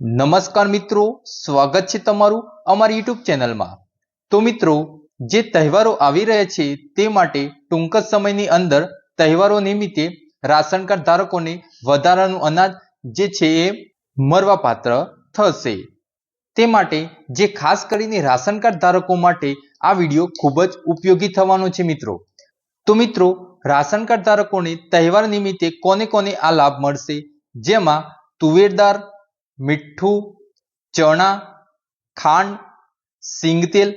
નમસ્કાર મિત્રો, સ્વાગત છે તમારું અમારી યુટ્યુબ ચેનલમાં. તો મિત્રો, જે તહેવારો આવી રહ્યા છે તે માટે ટૂંક જ સમયની અંદર તહેવારો નિમિત્તે રાશન કાર્ડ ધારકોને વધારાનું અનાજ જે છે એ મળવાપાત્ર થશે. તે માટે જે ખાસ કરીને રાશન કાર્ડ ધારકો માટે આ વીડિયો ખૂબ જ ઉપયોગી થવાનો છે મિત્રો. તો મિત્રો, રાશન કાર્ડ ધારકોને તહેવાર નિમિત્તે કોને કોને આ લાભ મળશે? જેમાં તુવેર દાળ મીઠું, ચણા, ખાંડ, સિંગતેલ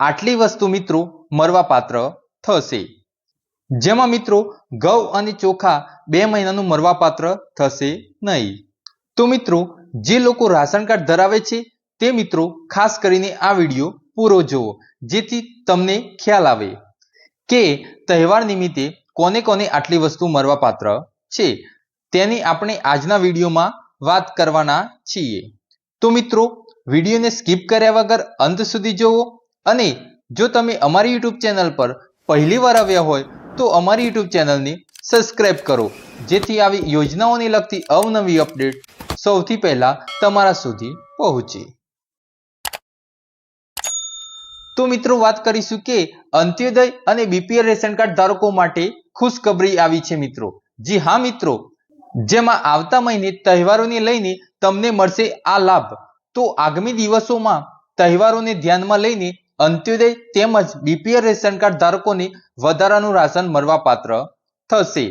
આટલી વસ્તુ મિત્રો મરવાપાત્ર થશે. જેમાં મિત્રો ઘઉં અને ચોખા બે મહિનાનું મરવાપાત્ર થશે નહીં. તો મિત્રો, જે લોકો રાશન કાર્ડ ધરાવે છે, તે મિત્રો ખાસ કરીને આ વીડિયો પૂરો જુઓ, જેથી તમને ખ્યાલ આવે કે તહેવાર નિમિત્તે કોને કોને આટલી વસ્તુ મરવાપાત્ર છે. તેની આપણે આજના વિડીયોમાં વાત કરવાના છીએ. તો મિત્રો, વિડીયોને સ્કીપ કર્યા વગર અંત સુધી જુઓ અને જો તમે અમારી યુટ્યુબ ચેનલ પર પહેલી વાર આવ્યા હોય, તો અમારી યુટ્યુબ ચેનલને સબસ્ક્રાઇબ કરો. જેથી આવી યોજનાઓને લગતી અવનવી અપડેટ સૌથી પહેલા તમારા સુધી પહોંચે. તો મિત્રો, વાત કરીશું કે અંત્યોદય અને બીપીએલ રેશન કાર્ડ ધારકો માટે ખુશખબરી આવી છે મિત્રો. જી હા મિત્રો જેમાં આવતા મહિને તહેવારોને લઈને તમને મળશે આ લાભ. તો આગામી દિવસોમાં તહેવારોને ધ્યાનમાં લઈને અંત્યોદય તેમજ બીપીએલ રેશન કાર્ડ ધારકોને વધારાનું રાશન મળવાપાત્ર થશે.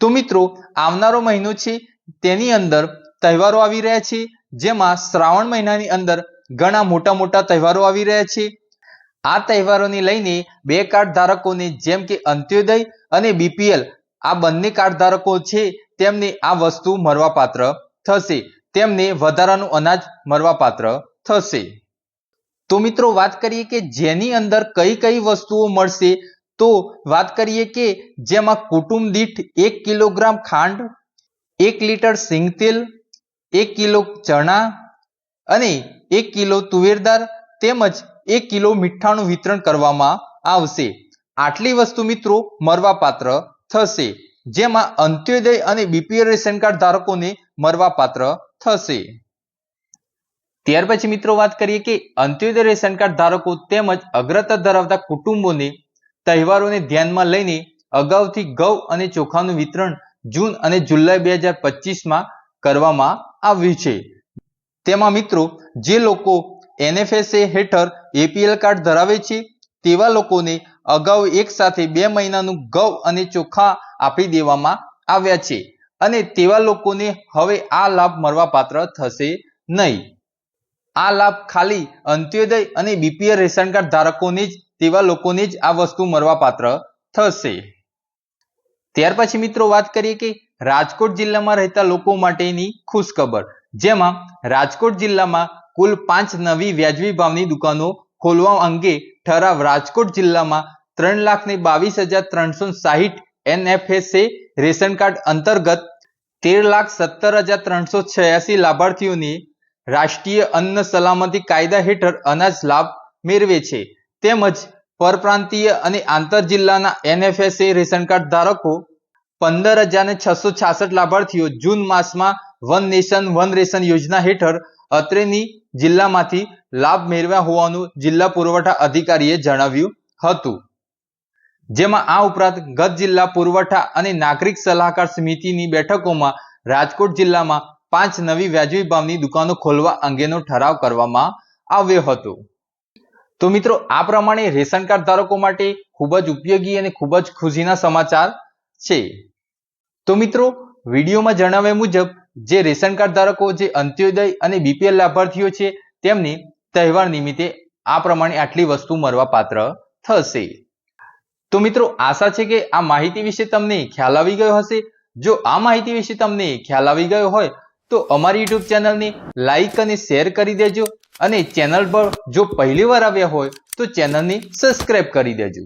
તો મિત્રો, આવનારો મહિનો છે તેની અંદર તહેવારો આવી રહ્યા છે, જેમાં શ્રાવણ મહિનાની અંદર ઘણા મોટા મોટા તહેવારો આવી રહ્યા છે. આ તહેવારોને લઈને બે કાર્ડ ધારકોને જેમ કે અંત્યોદય અને બીપીએલ આ બંને કાર્ડધારકો છે, તેમને આ વસ્તુ મળવાપાત્ર થશે. તેમને વધારાનું અનાજ મળવાપાત્ર થશે. તો મિત્રો, વાત કરીએ કે જેની અંદર કઈ કઈ વસ્તુઓ મળશે? તો વાત કરીએ કે જેમાં કુટુંબ દીઠ એક કિલોગ્રામ ખાંડ, એક લીટર સિંગતેલ એક કિલો ચણા અને એક કિલો તુવેરદાર તેમજ એક કિલો મીઠાનું વિતરણ કરવામાં આવશે. આટલી વસ્તુ મિત્રો મળવાપાત્ર થશે. જેમાં અંત્યોદય અને બીપીએલ રેશન કાર્ડ ધારકોને મળવાપાત્ર થશે. ત્યાર પછી મિત્રો વાત કરીએ કે અંત્યોદય રેશન કાર્ડ ધારકો તેમજ અગ્રતા ધરાવતા કુટુંબોને તહેવારોને ધ્યાનમાં લઈને અગાઉથી ઘઉં અને ચોખાનું વિતરણ જૂન અને જુલાઈ બે હજાર પચીસમાં કરવામાં આવ્યું છે. તેમાં મિત્રો જે લોકો એનએફએસએ હેઠળ એપીએલ કાર્ડ ધરાવે છે, તેવા લોકોને અગાઉ એક સાથે બે મહિનાનું ઘઉં અને ચોખા આપી દેવામાં આવ્યા છે. અને તેવા લોકોને હવે આ લાભ મળવાપાત્ર થશે નહીં. આ લાભ ખાલી અંત્યોદય અને બીપીએલ રેશન કાર્ડ ધારકોને જ, તેવા લોકોને જ આ વસ્તુ મળવાપાત્ર થશે. ત્યાર પછી મિત્રો વાત કરીએ કે રાજકોટ જિલ્લામાં રહેતા લોકો માટેની ખુશખબર. જેમાં રાજકોટ જિલ્લામાં કુલ પાંચ નવી વ્યાજબી ભાવની દુકાનો ખોલવા અંગે ઠરાવ રાજકોટ જિલ્લામાં ત્રણ લાખ ને બાવીસ હજાર ત્રણસો સાહીઠ એનએફએસએ રેશન કાર્ડ અંતર્ગત તેર લાખ સત્તર હજાર ત્રણસો છ્યાસી લાભાર્થીઓને રાષ્ટ્રીય અન્ન સલામતી કાયદા હેઠળ અનાજ લાભ મેળવે છે. તેમજ પરપ્રાંતીય અને આંતર જિલ્લાના એનએફએસએ રેશન કાર્ડ ધારકો પંદર હજાર છસો છાસઠ લાભાર્થીઓ જૂન માસમાં વન નેશન વન રેશન યોજના હેઠળ અત્રેની જિલ્લામાંથી લાભ મેળવ્યા હોવાનું જિલ્લા પુરવઠા અધિકારીએ જણાવ્યું હતું. જેમાં આ ઉપરાંત ગત જિલ્લા પુરવઠા અને નાગરિક સલાહકાર સમિતિની બેઠકોમાં રાજકોટ જિલ્લામાં પાંચ નવી વ્યાજબી ભાવની દુકાનો ખોલવા અંગેનો ઠરાવ કરવામાં આવ્યો હતો. તો મિત્રો, આ પ્રમાણે રેશન કાર્ડ ધારકો માટે ખૂબ જ ઉપયોગી અને ખૂબ જ ખુશીના સમાચાર છે. તો મિત્રો, વિડીયોમાં જણાવ્યા મુજબ, જે રેશન કાર્ડ ધારકો, જે અંત્યોદય અને બીપીએલ લાભાર્થીઓ છે, તેમને તહેવાર નિમિત્તે આ પ્રમાણે આટલી વસ્તુ મળવા પાત્ર થશે. તો મિત્રો આશા છે કે આ માહિતી વિશે તમને ખ્યાલ આવી ગયો હશે. જો આ માહિતી વિશે તમને ખ્યાલ આવી ગયો હોય, તો અમારી યુટ્યુબ ચેનલને લાઈક અને શેર કરી દેજો અને ચેનલ પર જો પહેલી વાર આવ્યા હોય, તો ચેનલને સબસ્ક્રાઈબ કરી દેજો.